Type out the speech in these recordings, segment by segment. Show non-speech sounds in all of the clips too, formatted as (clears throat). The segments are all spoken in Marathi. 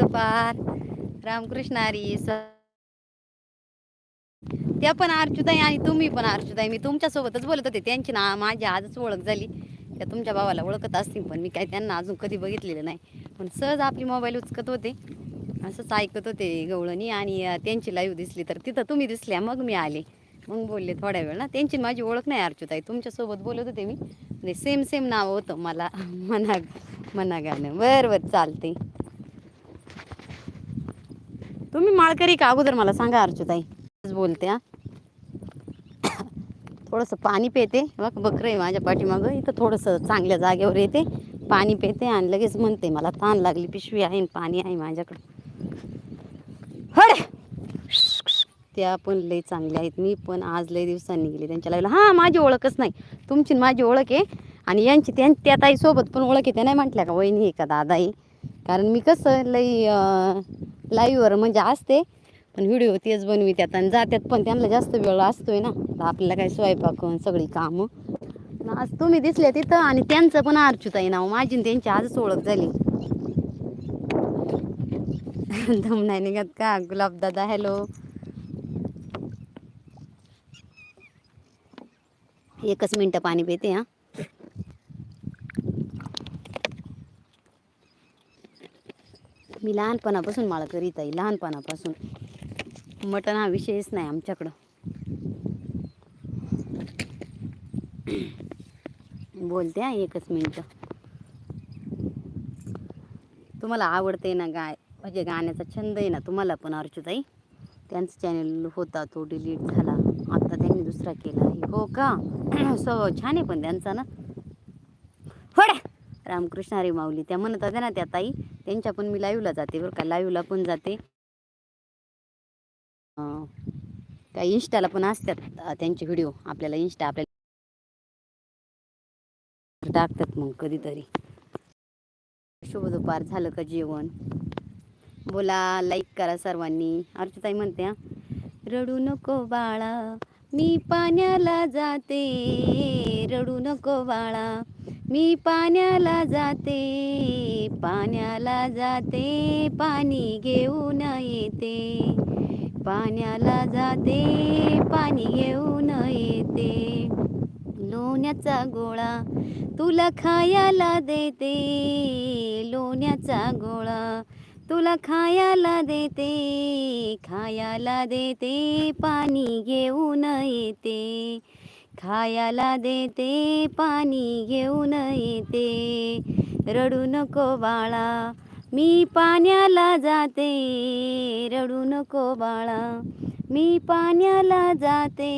शुभ रामकृष्ण हरी त्या पण अर्चुताई आणि तुम्ही पण अर्चुताई मी तुमच्यासोबतच बोलत होते. त्यांची ना माझी आजच ओळख झाली. त्या तुमच्या भावाला ओळखत असतील पण मी काय त्यांना अजून कधी बघितलेलं नाही. पण सहज आपली मोबाईल उचकत होते. असंच ऐकत होते गवळणी आणि त्यांची लाईव्ह दिसली तर तिथं तुम्ही दिसल्या मग मी आले. मग बोलले थोड्या वेळ ना. त्यांची माझी ओळख नाही अर्चुताई तुमच्यासोबत बोलत होते मी. म्हणजे सेम सेम नाव होतं मला. (laughs) मना मना गाणं. बरं बरं चालते तुम्ही माळकरी का अगोदर मला सांगा अर्जुताई? बोलते हा. थोडंसं पाणी पेते. बघ बकरं आहे माझ्या पाठीमागं. इथं थोडंसं चांगल्या जागेवर येते. पाणी पेते आणि लगेच म्हणते मला ताण लागली पिशवी आहे आणि पाणी आहे माझ्याकडं. हड! त्या पण लई चांगल्या आहेत. मी पण आज लई दिवसांनी गेली. त्यांच्या लागलं हां माझी ओळखच नाही. तुमची माझी ओळख आहे. आणि यांची त्यां त्या ताईसोबत पण ओळख आहे. त्या नाही म्हटल्या का वहिनी आहे का दादा आहे कारण मी कसं लई लाईव्हवर म्हणजे असते पण व्हिडिओ तेच बनवी त्यात आणि जात्यात पण त्यांना जास्त वेळ असतोय ना. तर आपल्याला काय स्वयंपाक सगळी कामं. आज तुम्ही दिसले तिथं आणि त्यांचं पण अर्चुताई नाव माझी त्यांची आजच ओळख झाली. दम नाही निघत का? गुलाबदादा हॅलो एकच मिनटं पाणी पिते हां. मी लहानपणापासून मला करीत आहे लहानपणापासून. मटण हा विषयच नाही आमच्याकडं. बोलते हा एकच मिनटं. तुम्हाला आवडते ना गाय म्हणजे गाण्याचा छंद आहे ना तुम्हाला पण अर्चुताई त्यांचं चॅनल होता तो डिलीट झाला. आता त्यांनी दुसरा केला आहे. हो का? (clears throat) सो छान आहे पण त्यांचा ना. होड्या! रामकृष्ण हरी माऊली. त्या म्हणत होत्या ना त्या ताई त्यांच्या पण मी लाईव्हला जाते बरं का. लाईव्हला पण जाते. अं, काय इन्स्टाला पण असतात त्यांचे व्हिडिओ. आपल्याला इन्स्टा आपल्याला टाकतात मग कधीतरी. शुभ दुपार झालं का जेवण? बोला लाईक करा सर्वांनी. अर्चताई म्हणते हा रडू नको बाळा मी पाण्याला जाते. रडू नको बाळा मी पाण्याला जाते पाण्याला जाते पाणी घेऊन येते. पाण्याला जाते पाणी घेऊन येते. लोण्याचा गोळा तुला खायला देते. लोण्याचा गोळा तुला खायला देते. खायला देते पाणी घेऊन येते. खायला देते पाणी घेऊन येते. रडू नको बाळा मी पाण्याला जाते. रडू नको बाळा मी पाण्याला जाते.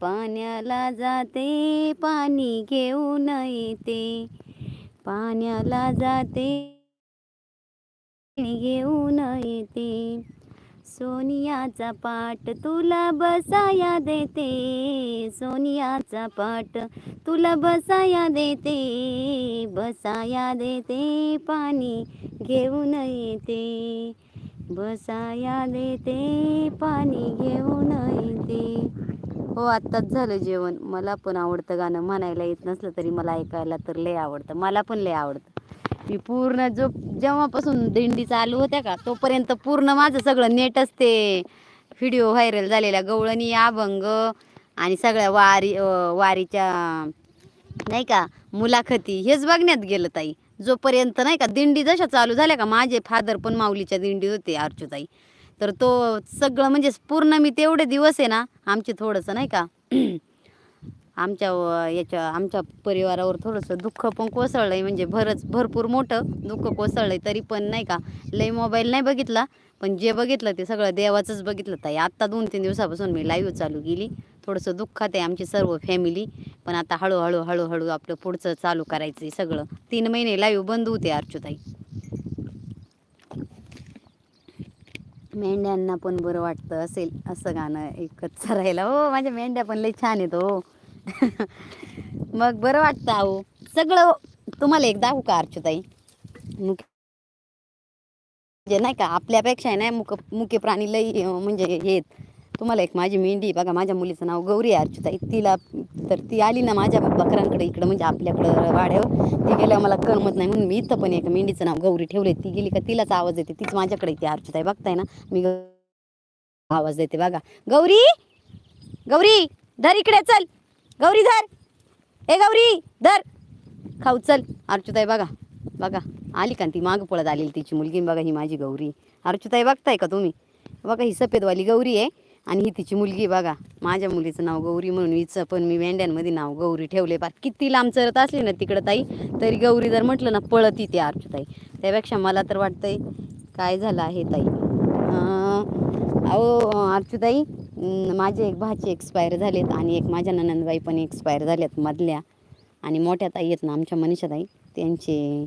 पाण्याला जाते पाणी घेऊन येते. पाण्याला जाते पाणी घेऊन येते. सोनियाचा पाट तुला बसाया देते. सोनियाचा पाट तुला बसाया देते. बसाया देते पाणी घेऊन येते. बसाया देते पाणी घेऊन येते. हो आत्ताच झालं जेवण. मला पण आवडतं गाणं. म्हणायला येत नसलं तरी मला ऐकायला तर लय आवडतं. मला पण लय आवडतं. मी पूर्ण जो जेव्हापासून दिंडी चालू होत्या का तोपर्यंत पूर्ण माझं सगळं नेटच ते व्हिडिओ व्हायरल झालेल्या गवळणी अभंग आणि सगळ्या वारी वारीच्या नाही का मुलाखती हेच बघण्यात गेलं ताई. जोपर्यंत नाही का दिंडी जशा चालू झाल्या का माझे फादर पण माऊलीच्या दिंडी होते अर्चुताई तर तो सगळं म्हणजे पूर्ण मी तेवढे दिवस आहे ना आमचे थोडंसं नाही का आमच्या याच्या आमच्या परिवारावर थोडंसं दुःख पण कोसळलं आहे म्हणजे भरच भरपूर मोठं दुःख कोसळलं आहे तरी पण नाही का? लई मोबाईल नाही बघितला पण जे बघितलं ते सगळं देवाचंच बघितलं ताई. आत्ता दोन तीन दिवसापासून मी लाईव्ह चालू केली. थोडंसं दुःखात आहे आमची सर्व फॅमिली पण आता हळूहळू हळूहळू आपलं पुढचं चालू करायचं आहे सगळं. तीन महिने लाईव्ह बंद होते अर्चुताई मेंढ्यांना पण बरं वाटतं असेल असं गाणं एकच (laughs) चरायला हो माझ्या मेंढ्या पण लई छान आहेत हो. (laughs) मग बरं वाटतं अहो. सगळं तुम्हाला एक दाखवू का अर्चुताई? मुख म्हणजे नाही का आपल्यापेक्षा नाही मुक मुके प्राणी लई म्हणजे येत तुम्हाला एक माझी मेंढी बघा माझ्या मुलीचं नाव गौरी आहे तिला तर ती आली ना माझ्या बकरांकडे इकडं म्हणजे आपल्याकडं वाड्यावर. ती गेल्यावर मला करमत नाही म्हणून मी इथं पण एक मेंढीचं नाव गौरी ठेवले ती गेली का तिलाच आवाज येते. तीच माझ्याकडे येते अर्चुताई बघताय ना? मी आवाज देते बघा. गौरी! गौरी! धर इकडे चल! गौरी धर. ए गौरी धर. खाऊ चल. अर्चुताई बघा बघा. आली का ती मागं पळत आलेली तिची मुलगी बघा ही माझी गौरी. अर्चुताई बघताय का तुम्ही? बघा ही सफेदवाली गौरी आहे आणि ही तिची मुलगी बघा. माझ्या मुलीचं नाव गौरी म्हणून हिचं पण मी वेंड्यांमध्ये नाव गौरी ठेवले पार किती लांब चरत असली ना तिकडं ताई तरी गौरी जर म्हटलं ना पळत येते अर्चुताई. त्यापेक्षा मला तर वाटतंय काय झालं आहे ताई? अहो अर्चुताई माझे एक भाचे एक्सपायर झालेत आणि एक माझ्या ननंदबाई पण एक्सपायर झाल्यात मधल्या. आणि मोठ्या ताई आहेत ना आमच्या मनीषाताई त्यांचे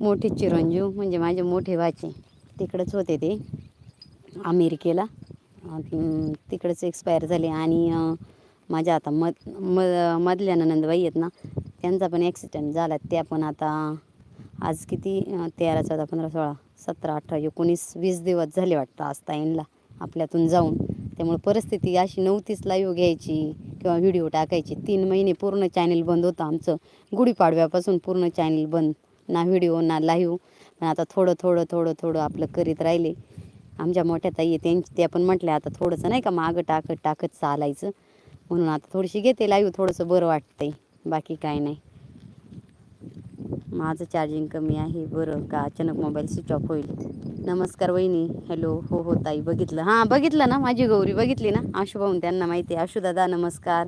मोठे चिरंजीव म्हणजे माझे मोठे भाचे. तिकडंच होते ते अमेरिकेला. तिकडंच एक्सपायर झाले. आणि माझ्या आता मध म मधल्या ननंदबाई आहेत ना त्यांचा पण ॲक्सिडेंट झाला. त्या पण आता आज किती तेरा चौदा पंधरा सोळा सतरा अठरा एकोणीस वीस दिवस झाले वाटतं आज ताईंला. आपल्यातून जाऊन. त्यामुळे परिस्थिती अशी नव्हतीच लाईव्ह घ्यायची किंवा व्हिडिओ टाकायची. तीन महिने पूर्ण चॅनेल बंद होतं आमचं. गुढीपाडव्यापासून पूर्ण चॅनेल बंद. ना व्हिडिओ ना लाईव्ह पण आता थोडं थोडं थोडं थोडं आपलं करीत राहिले. आमच्या मोठ्या ताई त्यांची त्या पण म्हटल्या आता थोडंसं नाही का मागं टाकत टाकत चालायचं. म्हणून आता थोडीशी घेते लाईव्ह थोडंसं बरं वाटतंय. बाकी काय नाही. माझं चार्जिंग कमी आहे बरं का? अचानक मोबाईल स्विच ऑफ होईल. नमस्कार वहिनी. हॅलो. हो हो ताई. बघितलं. हां बघितलं ना माझी गौरी. बघितली ना? आशू भाऊन त्यांना माहिती आहे. आशू दादा नमस्कार.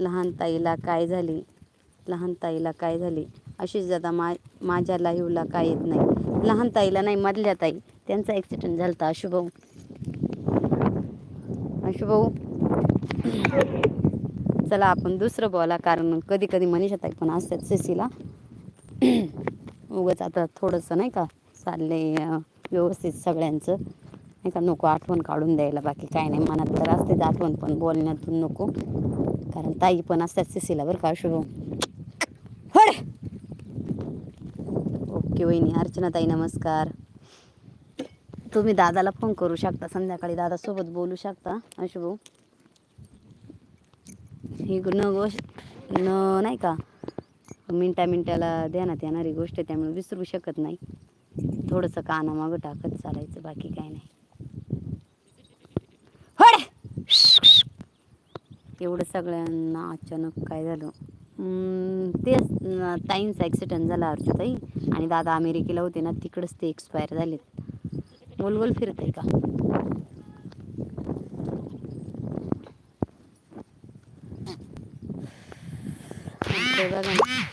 लहान ताईला काय झाली? लहान ताईला काय झाले? आशिष दादा मा माझ्या लाईव्हला काय येत नाही? लहान ताईला नाही मधल्या ताई. त्यांचा ॲक्सिडेंट झाला होता आशू भाऊ. आशू भाऊ. चला आपण दुसरं बोला. कारण कधी कधी मनीषा ताई पण असतात सीसीला उगाच आता थोडंसं नाही का चालले व्यवस्थित सगळ्यांचं. नाही का नको आठवण काढून द्यायला बाकी काय नाही. मनात तर असतेच आठवण पण बोलण्यातून नको. कारण ताई पण असतात सीसीला बरं का शुभ ओके वहिनी अर्चना ताई नमस्कार. तुम्ही दादाला फोन करू शकता संध्याकाळी दादासोबत बोलू शकता अशुभ ही न गोष्ट न नाही का मिनटा मिनटाला ध्यानात येणारी गोष्ट आहे, त्यामुळे विसरू शकत नाही. थोडंसं कानामागं टाकत चालायचं बाकी काय नाही. एवढं सगळ्यांना अचानक काय झालं? तेच ताईंचा ॲक्सिडेंट झाला अर्जुताई. आणि दादा अमेरिकेला होते ना तिकडंच ते एक्सपायर झालेत. गोलगोल फिरत आहे का बघा ना,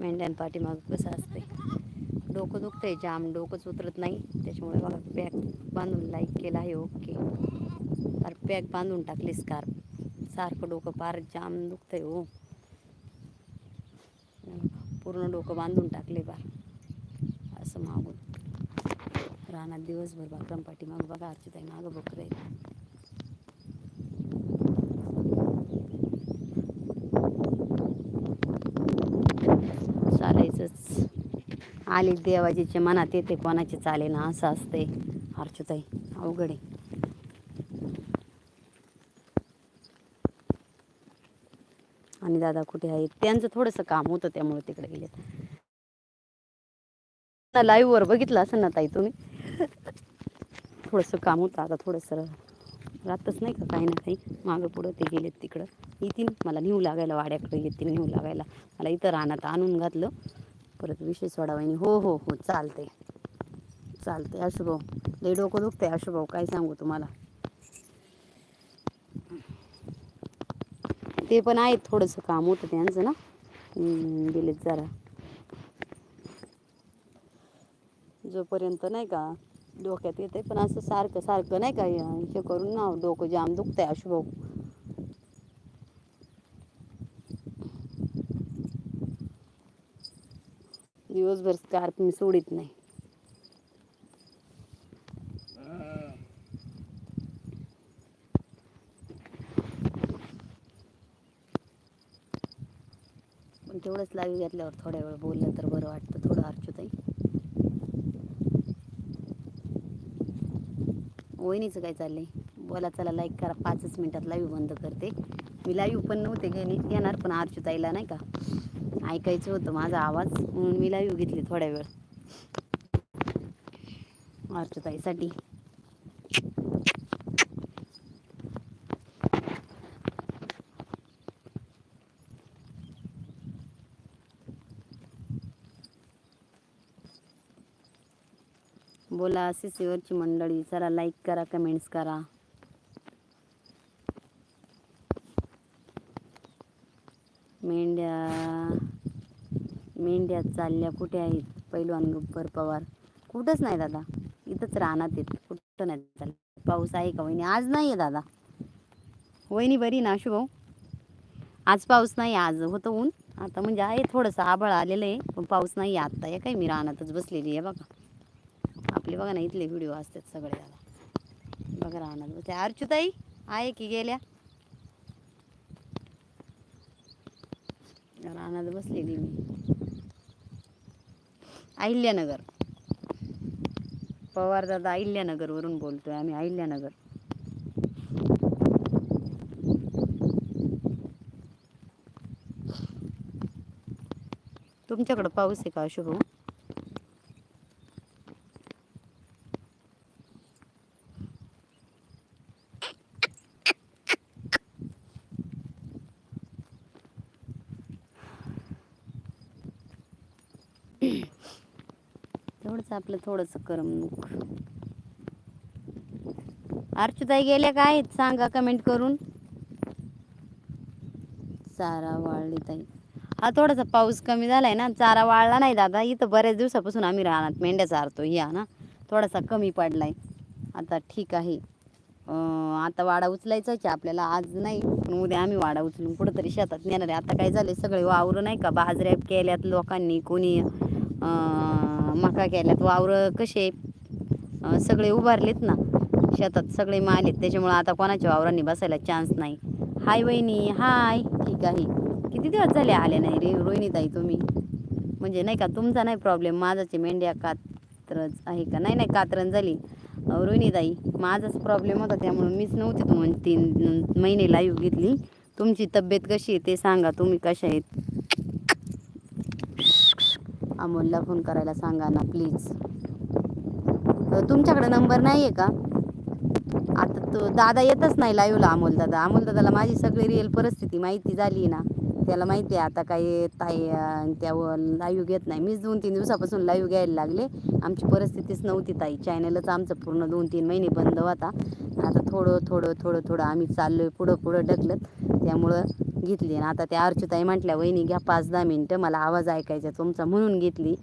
मेंढ्यान पाठीमाग कसं असते डोकं दुखतंय जाम डोकंच उतरत नाही. त्याच्यामुळे बघा पॅक बांधून लाईक केला आहे ओके फार पॅक बांधून टाकली स्कार्फ सारखं डोकं फार जाम दुखतंय हो. पूर्ण डोकं बांधून टाकले फार असं मागून. राहणार दिवसभर बाकरम पाठीमाग बघा अर्चिताई मागं बकरे आहे चालायचंच आली देवाजीचे मनात येते कोणाचे चाले ना असं असते. अर्चुताई अवघड आहे. आणि दादा कुठे आहेत? त्यांचं थोडंसं काम होतं त्यामुळे तिकडे गेलेत. लाईव्ह वर बघितलं असं ना ताई तुम्ही? थोडंसं काम होतं आता थोडंसं राहतच नाही का काही ना काही. मागं पुढं ते गेलेत तिकडं. येतील. मला नेऊ लागायला वाड्याकडे येतील नेऊ लागायला. मला इथं रानात आणून घातलं. परत विषय सोडावायनी हो हो हो चालते चालते अशुभाऊ लई डोकं दुखते अशुभाऊ काय सांगू तुम्हाला? ते पण आहेत थोडंसं काम होतं त्यांचं ना. गेलेत जरा. जोपर्यंत नाही का डोक्यात येते पण असं सारखं सारखं नाही का हे करून ना डोकं जाम दुखतंय अशुभाऊ दिवसभर स्कार्फ मी सोडित नाही. पण तेवढंच लावी घातल्यावर थोड्या वेळ बोललं तर बरं वाटतं थोडं अर्चुताई वहिनीचं काय चाललंय? बोला चला लाईक करा. पाचच मिनिटात लाईव्ह बंद करते. मी लाईव्ह पण नव्हते घेणे येणार पण आरचूताईला नाही का? ऐकायचं होतं. माझा आवाज म्हणून मी लाईव्ह घेतली थोड्या वेळ. अर्चताईसाठी बोला सीसीवरची मंडळी. चला लाईक करा कमेंट्स करा. मेंढ्या मेंढ्या चालल्या कुठे आहेत? पैलवान गब्बर पवार. कुठंच नाही दादा. इथंच राहणार आहेत. कुठं नाही चाललं पाऊस आहे का वहिनी? आज नाही आहे दादा. वहिनी बरी ना शुभाऊ आज पाऊस नाही आज होतं ऊन. आता म्हणजे आहे थोडंसं आभळ आलेलं आहे पण पाऊस नाही आहे आत्ता. या काय मी रानातच बसलेली आहे बघा. आपले बघा ना इथले व्हिडिओ असतात सगळे दादा. बघा राहणार बसले. अर्चुताई आहे की गेल्या? रानात बसलेली मी. अहिल्यानगर. पवार दादा अहिल्यानगरवरून बोलतोय आम्ही अहिल्यानगर. तुमच्याकडं पाऊस आहे का शुभ तेवढंच आपलं थोडंसं करमणूक. अर्चुताई गेल्या काय आहेत? सांगा कमेंट करून. चारा वाळली ताई. हा थोडासा पाऊस कमी झालाय ना. चारा वाळला नाही दादा. इथं बऱ्याच दिवसापासून आम्ही राहणार मेंढ्या चारतो या ना. थोडासा कमी पडलाय. आता ठीक आहे. आता वाडा उचलायचा आहे आपल्याला आज नाही. पण उद्या आम्ही वाडा उचलून कुठंतरी शेतात नेणार आहे. आता काय झाले सगळे वावरं नाही का? बाजऱ्या केल्यात लोकांनी कोणी मका केल्यात वावरं कसे सगळे उभारलेत ना शेतात सगळे माल आहेत त्याच्यामुळं आता कोणाच्या वावरांनी बसायला चान्स नाही. हाय वहिनी हाय. ठीक आहे. किती दिवस झाले आले नाही रे रोहिणीताई तुम्ही? म्हणजे नाही का तुमचा नाही प्रॉब्लेम माझाचे मेंढ्या कात्रज आहे का? नाही नाही कात्रण झाली. रोहिणीताई माझाच प्रॉब्लेम होता त्यामुळं मीच नव्हते तुम्हाला तीन महिने लाईव्ह घेतली. तुमची तब्येत कशी आहे ते सांगा तुम्ही कशा आहेत? अमोलला फोन करायला सांगा ना प्लीज. तुमच्याकडे नंबर नाही आहे का? आता तो दादा येतच नाही लाईव्हला अमोल दादा. अमोल दादाला माझी सगळी रिअल परिस्थिती माहिती झाली ना. त्याला माहिती आहे आता काय ताई त्यावर लाईव्ह घेत नाही. मीच दोन तीन दिवसापासून लाईव्ह घ्यायला लागले. आमची परिस्थितीच नव्हती ताई. चॅनलच आमचं पूर्ण दोन तीन महिने बंद होता. आता थोडं थोडं थोडं थोडं आम्ही चाललो आहे पुढं पुढं ढकलत. त्यामुळं घेतली आणि आता त्या अर्चुताई म्हटल्या वहिनी घ्या पाच दहा मिनटं मला आवाज ऐकायचा तुमचा म्हणून घेतली.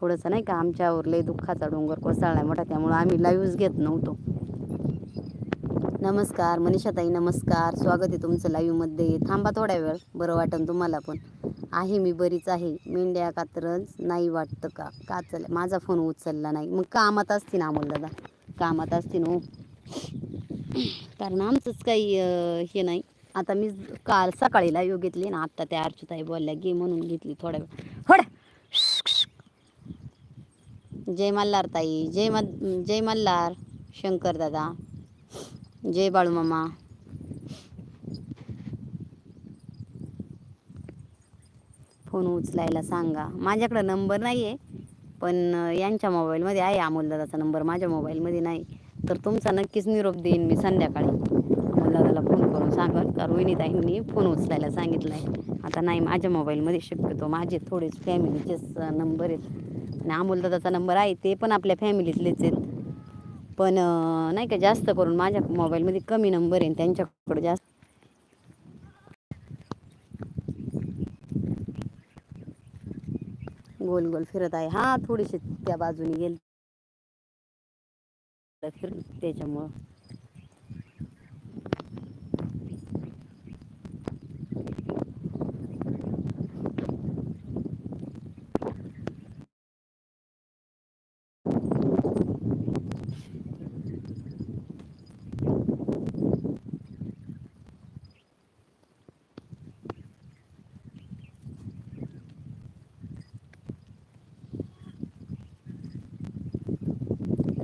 थोडंसं नाही का आमच्यावर लय दुःखाचा डोंगर कोसळला मोठा त्यामुळं आम्ही लाईव्हच घेत नव्हतो. नमस्कार मनीषाताई नमस्कार. स्वागत आहे तुमचं लाईव्हमध्ये थांबा थोड्या वेळ बरं वाटन तुम्हाला पण. आहे मी बरीच आहे. मेंढ्या कात्रज नाही वाटतं का? का चल माझा फोन उचलला नाही. मग कामात असतील अमोल दादा? कामात असतील हो. कारण आमचंच काही हे नाही. आता मी काल सकाळीला येऊ घेतली ना आत्ता त्या अर्चुताई बोलल्या घे म्हणून घेतली थोड्या वेळ. होड. जय मल्हार ताई जय म जय मल्हार शंकर दादा जय बाळूमामा फोन उचलायला सांगा. माझ्याकडं नंबर नाही आहे पण यांच्या मोबाईलमध्ये आहे अमोलदादाचा नंबर. माझ्या मोबाईलमध्ये नाही. तर तुमचा नक्कीच निरोप देईन मी संध्याकाळी. सांगेल रोहिणीताईंनी फोन उचलायला सांगितला आहे आता नाही माझ्या मोबाईलमध्ये शक्यतो माझे थोडेच फॅमिलीचेच नंबर आहेत. आणि अमोलदादाचा नंबर आहे ते पण आपल्या फॅमिलीतलेच आहेत. पण नाही का जास्त करून माझ्या मोबाईलमध्ये कमी नंबर आहे त्यांच्याकडे जास्त. गोल गोल फिरत आहे. हा थोडीशी त्या बाजूने गेल. फिर त्याच्यामुळं.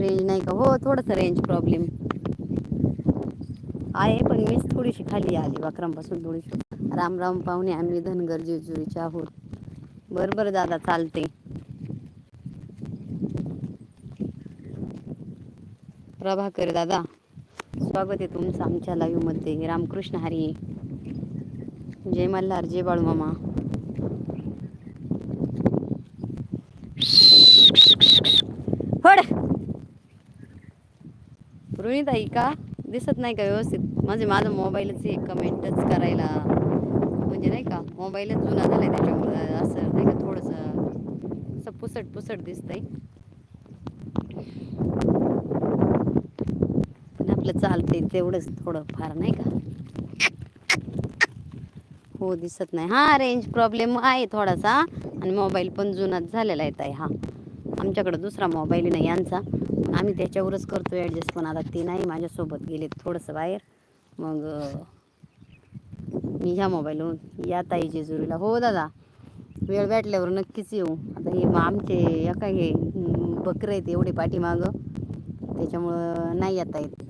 रेंज नाही का? हो थोडंसं रेंज प्रॉब्लेम आहे पण मीच थोडीशी खाली आली वाकरांपासून थोडीशी. राम राम पाहुणे आम्ही धनगर जेजुरीचे आहोत. बरं बरं दादा चालते प्रभाकर दादा स्वागत आहे तुमचं आमच्या लाईव्हमध्ये. रामकृष्ण हरी. जय मल्हार जय बाळू मामा रोहिताई का? दिसत नाही का व्यवस्थित? माझे माझा मोबाईलच एक कमेंटच करायला म्हणजे नाही का मोबाईलच जुना झालाय त्याच्यामुळं असं नाही का थोडंसं असं पुसट पुसट दिसतंय. पण आपलं चालतंय तेवढंच थोडं फार नाही का? हो दिसत नाही. हा रेंज प्रॉब्लेम आहे थोडासा. आणि मोबाईल पण जुनाच झालेला आहे ताई हा. आमच्याकडं दुसरा मोबाईल नाही यांचा. आम्ही त्याच्यावरच करतो ॲडजस्ट पण आता ते नाही माझ्यासोबत गेले थोडंसं बाहेर. मग मी ह्या मोबाईलवरून या ताई जेजुरीला हो दादा वेळ भेटल्यावर नक्कीच येऊ. आता हे मग आमचे एका हे बकरं आहेत एवढे पाठीमागं. त्याच्यामुळं नाही येता येत.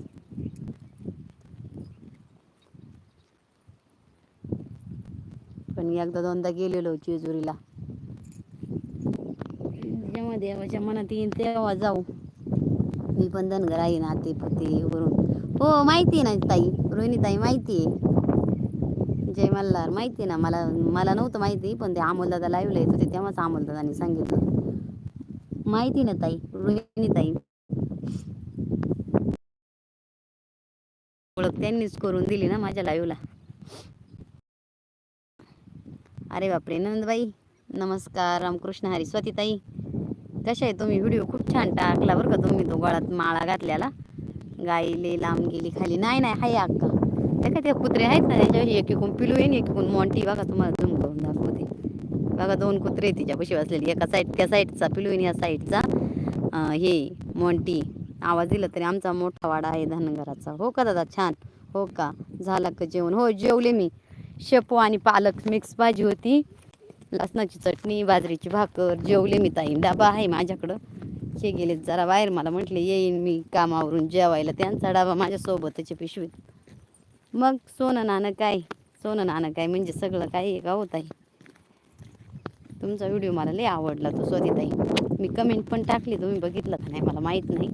पण मी एकदा दोनदा गेलेलो जेजुरीला. जेव्हा देवाच्या मनात येईल तेव्हा जाऊ. मी पण धनगर आहे ना ते वरून हो माहिती आहे ना ताई. रोहिणी ताई माहिती आहे. जय मल्हार माहिती आहे ना? मला मला नव्हतं माहिती पण ते अमोलदादा लाईव्हला येत होते तेव्हाच अमोलदादानी सांगितलं. माहिती ना ताई? रोहिणी ताई. ओळख त्यांनीच करून दिली ना माझ्या लाईव्हला अरे बापरे नंदबाई. नमस्कार रामकृष्ण हरी स्वातीताई कशा आहे तुम्ही व्हिडिओ खूप छान टाकला बरं का तुम्ही तो गळात माळा घातल्याला गाईले लांब गेली खाली. नाही नाही हाय अक्का. त्या काय त्या कुत्रे आहेत ना त्याच्या एक एकूण पिलू येईन एक एकूण मॉन्टी बघा तुम्हाला झूम करून दाखवते. बघा दोन कुत्रे तिच्यापाशी तिच्या बसलेली. एका साईड त्या साईडचा पिलू या साईडचा हे मॉन्टी आवाज दिला तरी आमचा मोठा वाडा आहे धनगराचा. हो का दादा? छान. हो का? झालं का जेवण? हो जेवले मी. शेपू आणि पालक मिक्स भाजी होती. लसणाची चटणी बाजरीची भाकर जेवले मी ताई. डबा आहे माझ्याकडं. हे गेले जरा बाहेर. मला म्हटले येईन मी कामावरून जेवायला. त्यांचा डबा माझ्यासोबतच्या पिशवीत. मग सोनं नाणं काय? सोनं नाणं काय म्हणजे सगळं काय आहे का होत आहे तुमचा व्हिडिओ मला लय आवडला तो स्वतीताई मी कमेंट पण टाकली. तुम्ही बघितलं का नाही? मला माहीत नाही.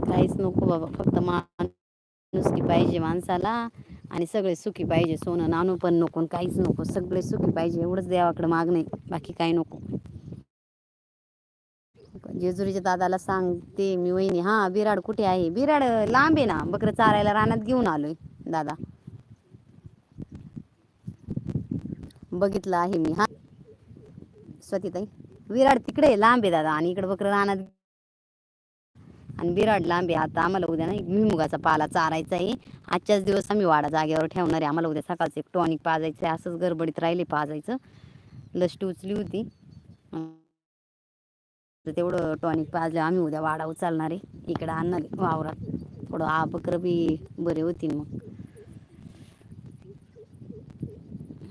काहीच नको बाबा. फक्त माणुसकी पाहिजे माणसाला. आणि सगळे सुखी पाहिजे. सोनं नाणू पण नको काहीच नको. सगळे सुखी पाहिजे. एवढंच देवाकडे मागणे बाकी काही नको. जेजुरीच्या दादाला सांगते मी वहिनी हा बिराड कुठे आहे? बिराड लांब आहे ना. बकरं चारायला रानात घेऊन आलोय दादा. बघितलं आहे मी हा. स्वतीताई विराड तिकडे लांब आहे दादा. आणि इकडे बकरं रानात आणि बिराड लांब आता आम्हाला उद्या ना भुईमुगाचा पाला चारायचा आहे. आजच्याच दिवस आम्ही वाडा जागेवर ठेवणार आहे. आम्हाला उद्या सकाळचं एक टॉनिक पाजायचं आहे असंच गडबडीत राहिले पाजायचं. लष्टी उचली होती. तर तेवढं टॉनिक पाजलं. आम्ही उद्या वाडा उचलणार आहे. इकडं आणणार वावरात. थोडं आ बी बरे होतील मग.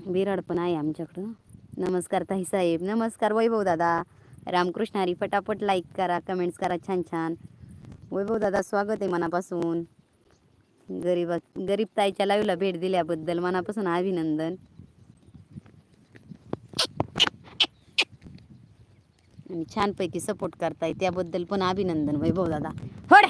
बिराड पण आहे आमच्याकडं. नमस्कार ताई साहेब. नमस्कार वैभव दादा. रामकृष्ण हरी. पटापट लाईक करा कमेंट्स करा. छान छान. वैभव दादा स्वागत आहे मनापासून. गरीब गरीब ताईच्या लाईव्हला भेट दिल्याबद्दल मनापासून अभिनंदन. आणि छानपैकी सपोर्ट करताय त्याबद्दल पण अभिनंदन वैभव दादा. होड!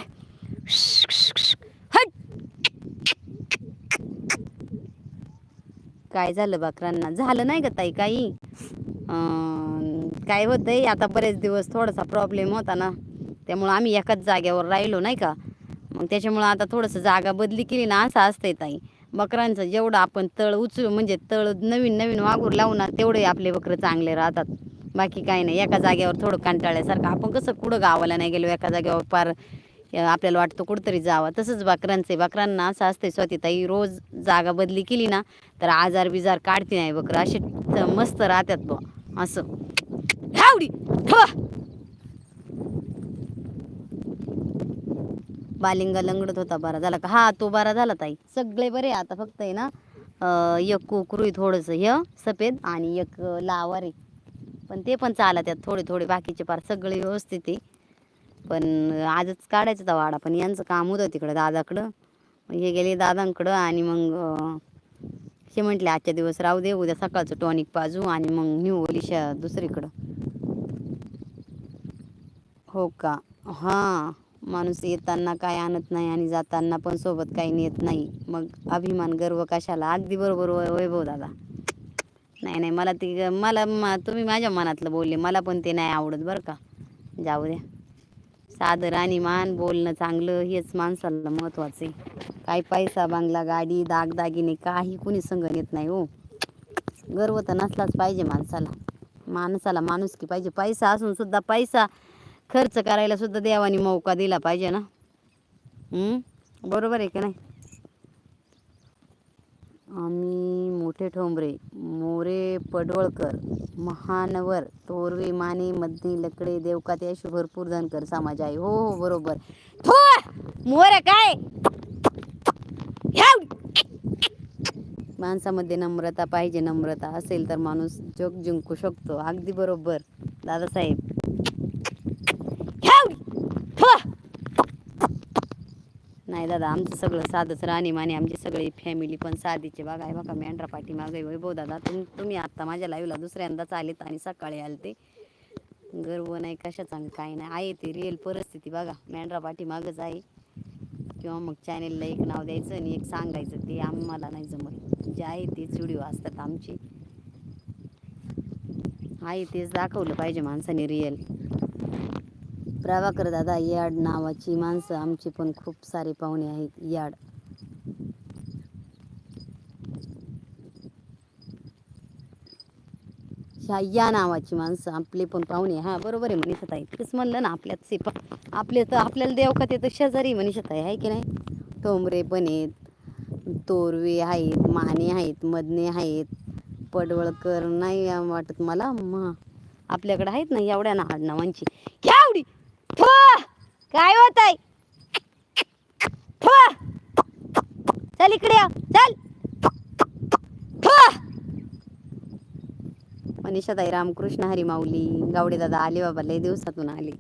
काय झालं बाकरांना? झालं नाही का ताई काही? काय होतंय? आता बरेच दिवस थोडासा प्रॉब्लेम होता ना. त्यामुळं आम्ही एकाच जाग्यावर राहिलो नाही का? मग त्याच्यामुळं आता थोडंसं जागा बदली केली ना असं असतंय ताई. बकरांचं जेवढं आपण तळ उचलू म्हणजे तळ नवीन नवीन वागूर लावणार तेवढे आपले बकरं चांगले राहतात. बाकी काही नाही. एका जागेवर थोडं कंटाळल्यासारखं. आपण कसं कुठं गावाला नाही गेलो एका जागेवर पार आपल्याला वाटतं कुठंतरी जावं. तसंच बकरांचे बकरांना असं असते स्वतीताई रोज जागा बदली केली ना तर आजार बिजार काढते नाही बकरं. असे मस्त राहतात ब असं. बालिंगा लंगडत होता बरा झाला का? हा तो बरा झाला ताई. सगळे बरे आता फक्त आहे ना एक कोकरू थोडंसं हे सफेद आणि एक लावर पण ते पण चाला त्यात थोडे थोडे बाकीचे पार सगळे व्यवस्थित आहे. पण आजच काढायचं होता वाडा पण यांचं काम होतं तिकडं दादाकडं. हे गेले दादांकडं आणि मग हे म्हटले आजच्या दिवस राहू दे उद्या सकाळचं टॉनिक पाजू आणि मग न्यू ओलिशा दुसरीकडं. हो का? हां. माणूस येताना काय आणत नाही आणि जाताना पण सोबत काही नेत नाही. मग अभिमान गर्व कशाला? अगदी बरोबर वै- वैभव दादा. नाही नाही मला ती मला मा- तुम्ही माझ्या मनातलं बोलले. मला पण ते नाही आवडत बरं का. जाऊ द्या. सादर आणि मान बोलणं चांगलं हेच माणसाला महत्त्वाचं आहे. काय पैसा बांगला गाडी दागदागिने काही कुणी संग नेत नाही हो. गर्व तर नसलाच पाहिजे माणसाला. माणसाला माणुसकी पाहिजे. पैसा असून सुद्धा पैसा खर्च करायला सुद्धा देवाने मौका दिला पाहिजे ना? बरोबर आहे का नाही? आम्ही मोठे ठोंबरे मोरे पडवळकर महानवर तोरवे माने मध्ये लकडे देवकाते अशी भरपूर धनकर समाज आहे. हो हो बरोबर. थोर! मोरे काय? माणसामध्ये नम्रता पाहिजे नम्रता असेल तर माणूस जग जिंकू शकतो. अगदी बरोबर. दादासाहेब नाही दादा आमचं सगळं साधंच राहणीमाने आमची सगळी फॅमिली पण साधीचे. बघा आहे बघा मेंढरा पाठीमागे वैभव दादा तुम तुम्ही आत्ता माझ्या लाईव्हला दुसऱ्यांदाच आलेत आणि सकाळी आले ते गर्व नाही कशाचा आणि काय नाही. आहे ते रिअल परिस्थिती बघा. मेंढरा पाठीमागंच आहे. किंवा मग चॅनेलला एक नाव द्यायचं आणि एक सांगायचं ते आम्हाला नाही जमत. जे आहे तेच व्हिडिओ असतात आमचे. आहे तेच दाखवलं पाहिजे माणसाने रिअल प्रभाकर दादा याड नावाची माणसं आमची पण खूप सारे पाहुणे आहेत याड ह्या या नावाची माणसं आपले पण पाहुणे हा बरोबर आहे मनीषा ताई तेच म्हणलं ना आपल्यात से आपले तर आपल्याला देवखात येतं शेजारी मनीषा ताई आहे की नाही? टोंबरे पण आहेत तोरवे आहेत माने आहेत मदने आहेत. पडवळकर नाही वाटत मला. मग आपल्याकडे आहेत ना एवढ्या ना आडनावांची एवढी आवडी! काय होत आहे चल इकडे चल. थो मनीषाताई रामकृष्ण हरी माऊली. गावडे दादा आले बाबा लय दिवसातून आले.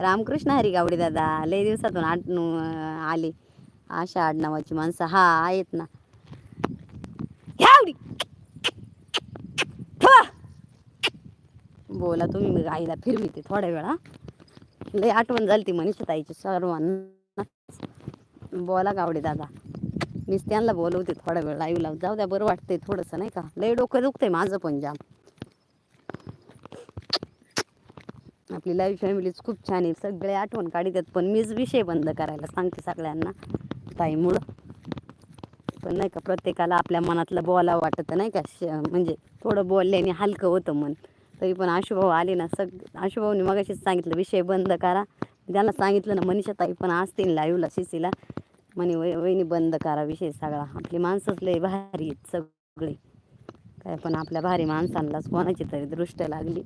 रामकृष्ण हरी गावडे दादा लय दिवसातून आठ आले. आशा आडनावाची माणसं हा आहेत ना. बोला तुम्ही मग आईला फिरविते थोड्या वेळा. लय आठवण झाली ती मनीषा ताईची सर्वांना. बोला गावडे दादा. मीच त्यांना बोलवते थोडा वेळ लाईव्हला जाऊ द्या बरं वाटतंय थोडंसं नाही का? लय डोकं दुखतंय माझं पण जाम. आपली लाईव्ह फॅमिलीच खूप छान आहे. सगळे आठवण काढतात पण मीच विषय बंद करायला सांगते सगळ्यांना ताईमुळं. पण नाही का प्रत्येकाला आपल्या मनातलं बोलावं वाटतं नाही का? म्हणजे थोडं बोलल्याने हलकं होतं मन. तरी पण आशुभाऊ आले ना सग आशुभाऊने मगाशीच सांगितलं विषय बंद करा. त्यांना सांगितलं ना मनीषा ताई पण असतील लाईव्हला शिसीला म्हणे वय वहिनी बंद करा विषय सगळा. आपली माणसंच लय भारी आहेत सगळी. काय पण आपल्या भारी माणसांनाच कोणाची तरी दृष्ट लागली.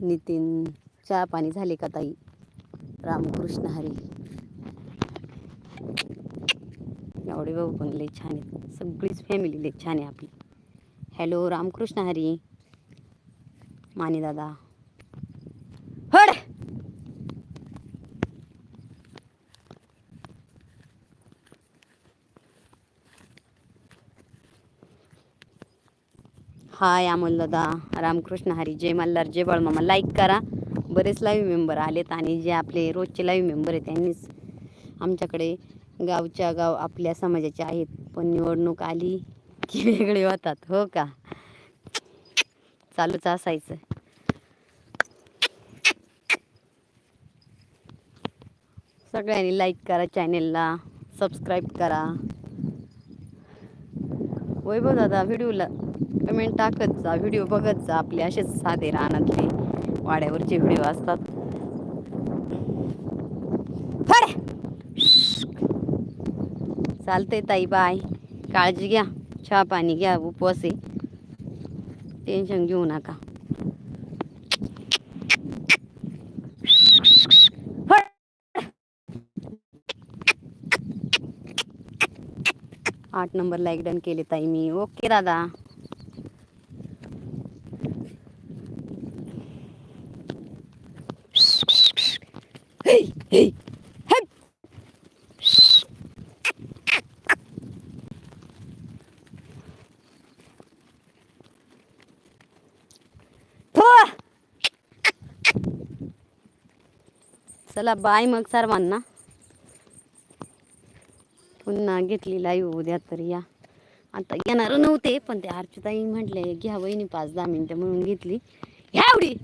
नितीन चहा पाणी झाले का ताई? रामकृष्ण हरी. एवढे भाऊ पण लय छान आहेत. सगळीच फॅमिली लई छान आहे आपली. हॅलो रामकृष्ण हरी. माने दादा. हड! हाय अमोल दादा रामकृष्ण हरी जय मल्हार जय बाळमामा लाईक करा. बरेच लाईव्ह मेंबर आलेत आणि जे आपले रोजचे लाईव्ह मेंबर आहेत त्यांनीच आमच्याकडे गावच्या गाव आपल्या समाजाचे आहेत पण निवडणूक आली की (laughs) वेगळे होतात हो का? चालूच असायचं. सगळ्यांनी लाईक करा चॅनेलला सबस्क्राईब करा. वैभव दादा व्हिडिओला कमेंट टाकत जा व्हिडिओ बघत जा आपले असेच साधे रानातले वाड्यावरचे व्हिडिओ असतात. चालतंय ताई बाय. काळजी घ्या. चहा पाणी घ्या उपवास आहे. टेन्शन घेऊ नका. आठ नंबरला एक डन केले ताई मी. ओके दादा. चला बाय मग सर्वांना. पुन्हा घेतली लाईव्ह उद्या तर या. आता येणार नव्हते पण ते अर्चिताई म्हटले घ्या वहिनी पाच दहा मिनिटं म्हणून घेतली. ह्या एवढी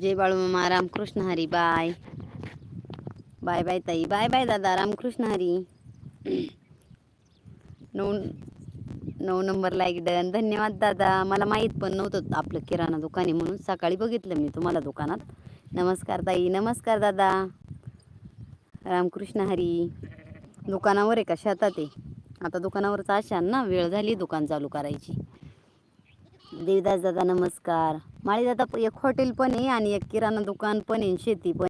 जय Balumama Ramkrishna Hari bye bye bye ताई बाय बाय दादा रामकृष्ण हरी नऊ नऊ नंबर लाईक डन धन्यवाद दादा मला माहीत पण नव्हतं आपलं किराणा दुकान आहे म्हणून सकाळी बघितलं मी तुम्हाला दुकानात. नमस्कार ताई नमस्कार दादा. रामकृष्ण हरी. दुकानावर आहे का? शेतात आहे. आता दुकानावरच अशाल ना वेळ झाली दुकान चालू करायची. देवदास दादा नमस्कार. माळी दादा एक हॉटेल पण आहे आणि एक किराणा दुकान पण आहे शेती पण